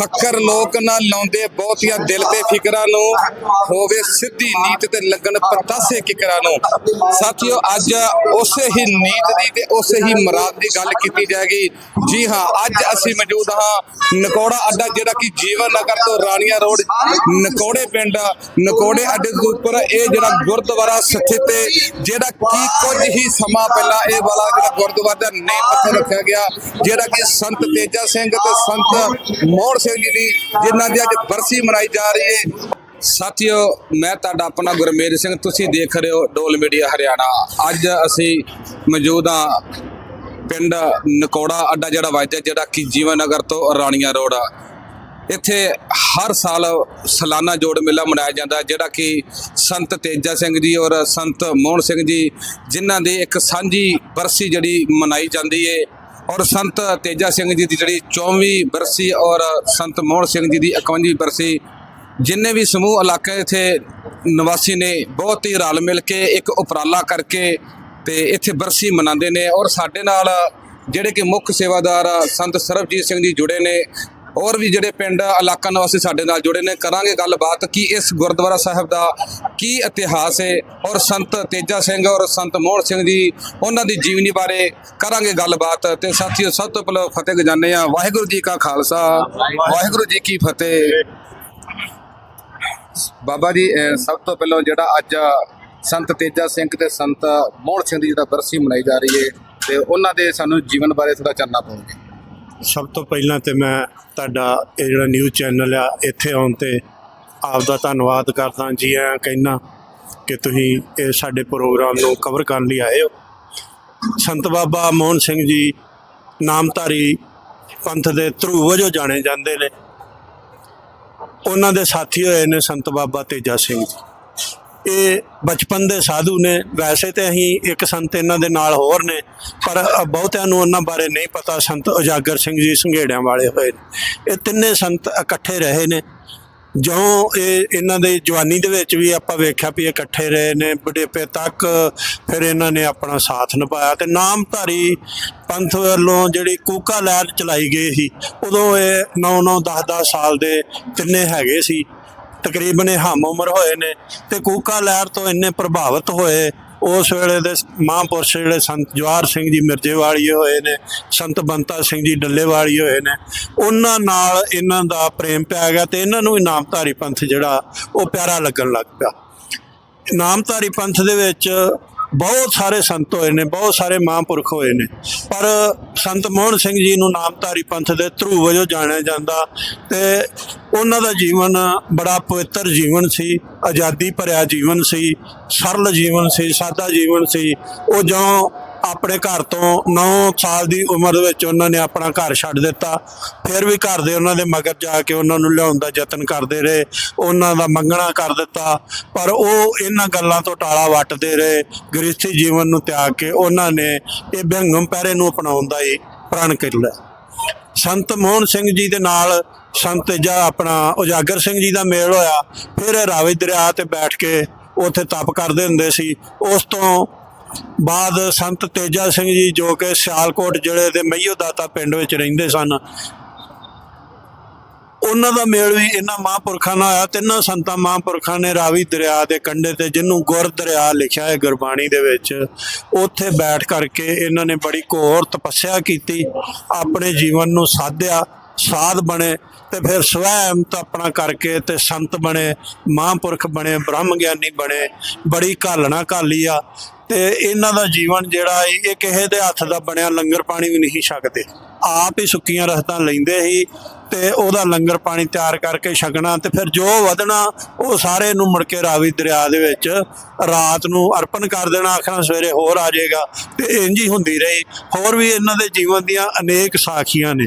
ਫੱਕਰ ਲੋਕ ਨਾ ਲਾਉਂਦੇ, ਬਹੁਤੀਆਂ ਦਿਲ ਤੇ ਫਿਕਰਾਂ ਨੂੰ ਹੋਵੇ ਸਿੱਧੀ ਨੀਤ ਤੇ ਲੱਗਣ ਪਤਾਸੇ ਕਿਕਰਾਂ ਨੂੰ। ਸਾਥੀਓ, ਅੱਜ ਉਸੇ ਹੀ ਨੀਤ ਦੀ ਤੇ ਉਸੇ ਹੀ ਮੁਰਾਦ ਦੀ ਗੱਲ ਕੀਤੀ ਜਾਏਗੀ। ਜੀ ਹਾਂ, ਅੱਜ ਅਸੀਂ ਮੌਜੂਦ ਹਾਂ ਨਕੋੜਾ ਅੱਡਾ, ਜਿਹੜਾ ਕਿ ਜੀਵਨ ਨਗਰ ਤੋਂ ਰਾਣੀਆਂ ਰੋਡ, ਨਕੋੜੇ ਪਿੰਡ ਨਕੋੜੇ ਅੱਡੇ ਦੇ ਉੱਪਰ ਇਹ ਜਿਹੜਾ ਗੁਰਦੁਆਰਾ ਸਥਿਤ ਹੈ, ਜਿਹੜਾ ਕਿ ਕੁਝ ਹੀ ਸਮਾਂ ਪਹਿਲਾਂ ਇਹ ਵਾਲਾ ਜਿਹੜਾ ਗੁਰਦੁਆਰਾ ਦਾ ਨੀਂਹ ਪੱਥਰ ਰੱਖਿਆ ਗਿਆ, ਜਿਹੜਾ ਕਿ ਸੰਤ ਤੇਜਾ ਸਿੰਘ ਤੇ ਸੰਤ ਮੋਹਨ ਸਿੰਘ ਜੀ ਦੀ, ਜਿਨ੍ਹਾਂ ਦੀ ਅੱਜ ਬਰਸੀ ਮਨਾਈ ਜਾ ਰਹੀ ਹੈ। ਸਾਥੀਓ, ਮੈਂ ਤੁਹਾਡਾ ਆਪਣਾ ਗੁਰਮੇਰ ਸਿੰਘ, ਤੁਸੀਂ ਦੇਖ ਰਹੇ ਹੋ ਡੋਲ ਮੀਡੀਆ ਹਰਿਆਣਾ। ਅੱਜ ਅਸੀਂ ਮੌਜੂਦ ਹਾਂ ਪਿੰਡ ਨਕੋੜਾ, ਅੱਡਾ ਜਿਹੜਾ ਵੱਜਦਾ ਜਿਹੜਾ ਕਿ ਜੀਵਨ ਨਗਰ ਤੋਂ ਰਾਣੀਆਂ ਰੋਡ। ਆ ਇੱਥੇ ਹਰ ਸਾਲ ਸਾਲਾਨਾ ਜੋੜ ਮੇਲਾ ਮਨਾਇਆ ਜਾਂਦਾ, ਜਿਹੜਾ ਕਿ ਸੰਤ ਤੇਜਾ ਸਿੰਘ ਜੀ ਔਰ ਸੰਤ ਮੋਹਨ ਸਿੰਘ ਜੀ, ਜਿਨ੍ਹਾਂ ਦੀ ਇੱਕ ਸਾਂਝੀ ਬਰਸੀ ਜਿਹੜੀ ਮਨਾਈ ਜਾਂਦੀ ਏ ਔਰ ਸੰਤ ਤੇਜਾ ਸਿੰਘ ਜੀ ਦੀ ਜਿਹੜੀ 24ਵੀਂ ਬਰਸੀ ਔਰ ਸੰਤ ਮੋਹਨ ਸਿੰਘ ਜੀ ਦੀ 51ਵੀਂ ਬਰਸੀ, ਜਿੰਨੇ ਵੀ ਸਮੂਹ ਇਲਾਕੇ ਇੱਥੇ ਨਿਵਾਸੀ ਨੇ, ਬਹੁਤ ਹੀ ਰਲ ਮਿਲ ਕੇ, ਇੱਕ ਉਪਰਾਲਾ ਕਰਕੇ ਤੇ ਇੱਥੇ ਬਰਸੀ ਮਨਾਉਂਦੇ ਨੇ ਔਰ ਸਾਡੇ ਨਾਲ ਜਿਹੜੇ ਕਿ ਮੁੱਖ ਸੇਵਾਦਾਰ ਸੰਤ ਸਰਬਜੀਤ ਸਿੰਘ ਜੀ ਜੁੜੇ ਨੇ ਔਰ ਵੀ ਜਿਹੜੇ ਪਿੰਡ ਇਲਾਕਾ ਨਿਵਾਸੀ ਸਾਡੇ ਨਾਲ ਜੁੜੇ ਨੇ, ਕਰਾਂਗੇ ਗੱਲਬਾਤ ਕਿ ਇਸ ਗੁਰਦੁਆਰਾ ਸਾਹਿਬ ਦਾ ਕੀ ਇਤਿਹਾਸ ਹੈ ਔਰ ਸੰਤ ਤੇਜਾ ਸਿੰਘ ਔਰ ਸੰਤ ਮੋਹਨ ਸਿੰਘ ਜੀ ਉਹਨਾਂ ਦੀ ਜੀਵਨੀ ਬਾਰੇ ਕਰਾਂਗੇ ਗੱਲਬਾਤ ਤੇ ਸਾਥੀਓ, ਸਭ ਤੋਂ ਪਹਿਲਾਂ ਫਤਿਹ ਗਜਾਨੇ ਆ ਵਾਹਿਗੁਰੂ ਜੀ ਕਾ ਖਾਲਸਾ, ਵਾਹਿਗੁਰੂ ਜੀ ਕੀ ਫਤਿਹ। ਬਾਬਾ ਜੀ ਸਭ ਤੋਂ ਪਹਿਲਾਂ ਜਿਹੜਾ ਅੱਜ ਸੰਤ ਤੇਜਾ ਸਿੰਘ ਤੇ ਸੰਤ ਮੋਹਨ ਸਿੰਘ ਦੀ ਜਿਹੜਾ ਬਰਸੀ ਮਨਾਈ ਜਾ ਰਹੀ ਹੈ ਤੇ ਉਹਨਾਂ ਦੇ ਸਾਨੂੰ ਜੀਵਨ ਬਾਰੇ ਥੋੜਾ ਜਾਣਨਾ ਪਊਗਾ। ਸਭ ਤੋਂ ਪਹਿਲਾਂ ਤੇ ਮੈਂ ਤੁਹਾਡਾ ਇਹ ਜਿਹੜਾ ਨਿਊਜ਼ ਚੈਨਲ ਆ, ਇੱਥੇ ਆਉਣ ਤੇ ਆਪ ਦਾ ਧੰਨਵਾਦ ਕਰਦਾ ਜੀ ਆਇਆਂ ਕਹਿਣਾ ਕਿ ਤੁਸੀਂ ਇਹ ਸਾਡੇ ਪ੍ਰੋਗਰਾਮ ਨੂੰ ਕਵਰ ਕਰਨ ਲਈ ਆਏ ਹੋ। ਸੰਤ ਬਾਬਾ ਮੋਹਨ ਸਿੰਘ ਜੀ ਨਾਮਧਾਰੀ ਪੰਥ ਦੇ ਧਰੂ ਵਜੋਂ ਜਾਣੇ ਜਾਂਦੇ ਨੇ। ਉਹਨਾਂ ਦੇ ਸਾਥੀ ਹੋਏ ਨੇ ਸੰਤ ਬਾਬਾ ਤੇਜਾ ਸਿੰਘ ਜੀ। ਇਹ ਬਚਪਨ ਦੇ ਸਾਧੂ ਨੇ। ਵੈਸੇ ਤੇ ਅਸੀਂ ਇੱਕ ਸੰਤ ਇਹਨਾਂ ਦੇ ਨਾਲ ਹੋਰ ਨੇ, ਪਰ ਬਹੁਤਿਆਂ ਨੂੰ ਉਹਨਾਂ ਬਾਰੇ ਨਹੀਂ ਪਤਾ। ਸੰਤ ਉਜਾਗਰ ਸਿੰਘ ਜੀ ਸੰਘੇੜਿਆਂ ਵਾਲੇ ਹੋਏ ਨੇ। ਇਹ ਤਿੰਨੇ ਸੰਤ ਇਕੱਠੇ ਰਹੇ ਨੇ। ਜਦੋਂ ਇਹ ਇਹਨਾਂ ਦੇ ਜਵਾਨੀ ਦੇ ਵਿੱਚ ਵੀ ਆਪਾਂ ਵੇਖਿਆ ਵੀ ਇਕੱਠੇ ਰਹੇ ਨੇ, ਬੁਢੇਪੇ ਤੱਕ ਫਿਰ ਇਹਨਾਂ ਨੇ ਆਪਣਾ ਸਾਥ ਨਿਭਾਇਆ ਤੇ ਨਾਮਧਾਰੀ ਪੰਥ ਵੱਲੋਂ ਜਿਹੜੀ ਕੂਕਾ ਲਹਿਰ ਚਲਾਈ ਗਈ ਸੀ, ਉਦੋਂ ਇਹ 9-9 10-10 ਸਾਲ ਦੇ ਤਿੰਨੇ ਹੈਗੇ ਸੀ, ਤਕਰੀਬਨ ਇਹ ਹਮ ਉਮਰ ਹੋਏ ਨੇ ਤੇ ਕੂਕਾ ਲਹਿਰ ਤੋਂ ਇੰਨੇ ਪ੍ਰਭਾਵਿਤ ਹੋਏ ਉਸ ਵੇਲੇ ਦੇ ਮਹਾਂਪੁਰਸ਼ ਜਿਹੜੇ ਸੰਤ ਜਵਾਰ ਸਿੰਘ ਜੀ ਮਿਰਜੇ ਵਾਲੀਏ ਹੋਏ ਨੇ, ਸੰਤ ਬੰਤਾ ਸਿੰਘ ਜੀ ਡੱਲੇ ਵਾਲੀਏ ਹੋਏ ਨੇ, ਉਹਨਾਂ ਨਾਲ ਇਹਨਾਂ ਦਾ ਪ੍ਰੇਮ ਪਿਆ ਗਿਆ ਤੇ ਇਹਨਾਂ ਨੂੰ ਇਨਾਮਧਾਰੀ ਪੰਥ ਜਿਹੜਾ ਉਹ ਪਿਆਰਾ ਲੱਗਣ ਲੱਗ ਪਿਆ। ਨਾਮਧਾਰੀ ਪੰਥ ਦੇ ਵਿੱਚ ਬਹੁਤ ਸਾਰੇ ਸੰਤ ਹੋਏ ਨੇ, ਬਹੁਤ ਸਾਰੇ ਮਹਾਂਪੁਰਖ ਹੋਏ ਨੇ। ਪਰ ਸੰਤ ਮੋਹਨ ਸਿੰਘ ਜੀ ਨੂੰ ਨਾਮਧਾਰੀ ਪੰਥ ਦੇ ਧਰੂ ਵਜੋਂ ਜਾਣਿਆ ਜਾਂਦਾ ਤੇ ਉਹਨਾਂ ਦਾ ਜੀਵਨ ਬੜਾ ਪਵਿੱਤਰ ਜੀਵਨ ਸੀ, ਆਜ਼ਾਦੀ ਭਰਿਆ ਜੀਵਨ ਸੀ, ਸਰਲ ਜੀਵਨ ਸੀ, ਸਾਦਾ ਜੀਵਨ ਸੀ। ਉਹ ਜਦੋਂ ਆਪਣੇ ਘਰ ਤੋਂ 9 ਸਾਲ ਦੀ ਉਮਰ ਵਿੱਚ ਉਹਨਾਂ ਨੇ ਆਪਣਾ ਘਰ ਛੱਡ ਦਿੱਤਾ। ਫਿਰ ਵੀ ਘਰ ਦੇ ਉਹਨਾਂ ਦੇ ਮਗਰ ਜਾ ਕੇ ਉਹਨਾਂ ਨੂੰ ਲਿਆਉਣ ਦਾ ਯਤਨ ਕਰਦੇ ਰਹੇ। ਉਹਨਾਂ ਦਾ ਮੰਗਣਾ ਕਰ ਦਿੱਤਾ। ਪਰ ਉਹ ਇਹਨਾਂ ਗੱਲਾਂ ਤੋਂ ਟਾਲਾ ਵੱਟਦੇ ਰਹੇ। ਗ੍ਰਸਥੀ ਜੀਵਨ ਨੂੰ ਤਿਆਗ ਕੇ ਉਹਨਾਂ ਨੇ ਇਹ ਬਿਹੰਗਮ ਪਹਿਰੇ ਨੂੰ ਅਪਣਾਉਣ ਦਾ ਹੀ ਪ੍ਰਣ ਕਰ ਲਿਆ। ਸੰਤ ਮੋਹਨ ਸਿੰਘ ਜੀ ਦੇ ਨਾਲ ਸੰਤ ਜਾ ਆਪਣਾ ਉਜਾਗਰ ਸਿੰਘ ਜੀ ਦਾ ਮੇਲ ਹੋਇਆ। ਫਿਰ ਇਹ ਰਾਵੀ ਦਰਿਆ ਤੇ ਬੈਠ ਕੇ ਉੱਥੇ ਤਪ ਕਰਦੇ ਹੁੰਦੇ ਸੀ। ਉਸ ਤੋਂ ਬਾਅਦ ਸੰਤ ਤੇਜਾ ਸਿੰਘ ਜੀ ਜੋ ਕਿ ਸਿਆਲਕੋਟ ਜ਼ਿਲ੍ਹੇ ਦੇ ਮਈਓ ਦਾਤਾ ਪਿੰਡ ਵਿੱਚ ਰਹਿੰਦੇ ਸਨ। ਉਹਨਾਂ ਦਾ ਮੇਲ ਵੀ ਇਹਨਾਂ ਮਹਾਂਪੁਰਖਾਂ ਨਾਲ ਆਇਆ ਤਿੰਨਾਂ ਸੰਤਾਂ ਮਹਾਂਪੁਰਖਾਂ ਨੇ ਰਾਵੀ ਦਰਿਆ ਦੇ ਕੰਢੇ ਤੇ ਜਿਹਨੂੰ ਗੁਰ ਦਰਿਆ ਲਿਖਿਆ ਹੈ ਗੁਰਬਾਣੀ ਦੇ ਵਿੱਚ, ਉੱਥੇ ਬੈਠ ਕਰਕੇ ਇਹਨਾਂ ਨੇ ਬੜੀ ਘੋਰ ਤਪੱਸਿਆ ਕੀਤੀ, ਆਪਣੇ ਜੀਵਨ ਨੂੰ ਸਾਧਿਆ, ਸਾਧ ਬਣੇ ਤੇ ਫਿਰ ਸਵੈ ਆਪਣਾ ਕਰਕੇ ਤੇ ਸੰਤ ਬਣੇ, ਮਹਾਂਪੁਰਖ ਬਣੇ ਬ੍ਰਹਮ ਗਿਆਨੀ ਬਣੇ, ਬੜੀ ਘਾਲਣਾ ਘਾਲੀ ਆ। ਤੇ ਇਹਨਾਂ ਦਾ ਜੀਵਨ ਜਿਹੜਾ ਏ, ਇਹ ਕਿਸੇ ਦੇ ਹੱਥ ਦਾ ਬਣਿਆ ਲੰਗਰ ਪਾਣੀ ਵੀ ਨਹੀਂ ਛਕਦੇ। ਆਪ ਹੀ ਸੁੱਕੀਆਂ ਰਸਤਾਂ ਲੈਂਦੇ ਸੀ ਤੇ ਉਹਦਾ ਲੰਗਰ ਪਾਣੀ ਤਿਆਰ ਕਰਕੇ ਛਕਣਾ ਤੇ ਫਿਰ ਜੋ ਵਧਣਾ ਉਹ ਸਾਰੇ ਨੂੰ ਮੁੜ ਕੇ ਰਾਵੀ ਦਰਿਆ ਦੇ ਵਿੱਚ ਰਾਤ ਨੂੰ ਅਰਪਣ ਕਰ ਦੇਣਾ ਆਖਣਾ ਸਵੇਰੇ ਹੋਰ ਆ ਜਾਏਗਾ ਤੇ ਇੰਜ ਹੀ ਹੁੰਦੀ ਰਹੀ। ਹੋਰ ਵੀ ਇਹਨਾਂ ਦੇ ਜੀਵਨ ਦੀਆਂ ਅਨੇਕ ਸਾਖੀਆਂ ਨੇ।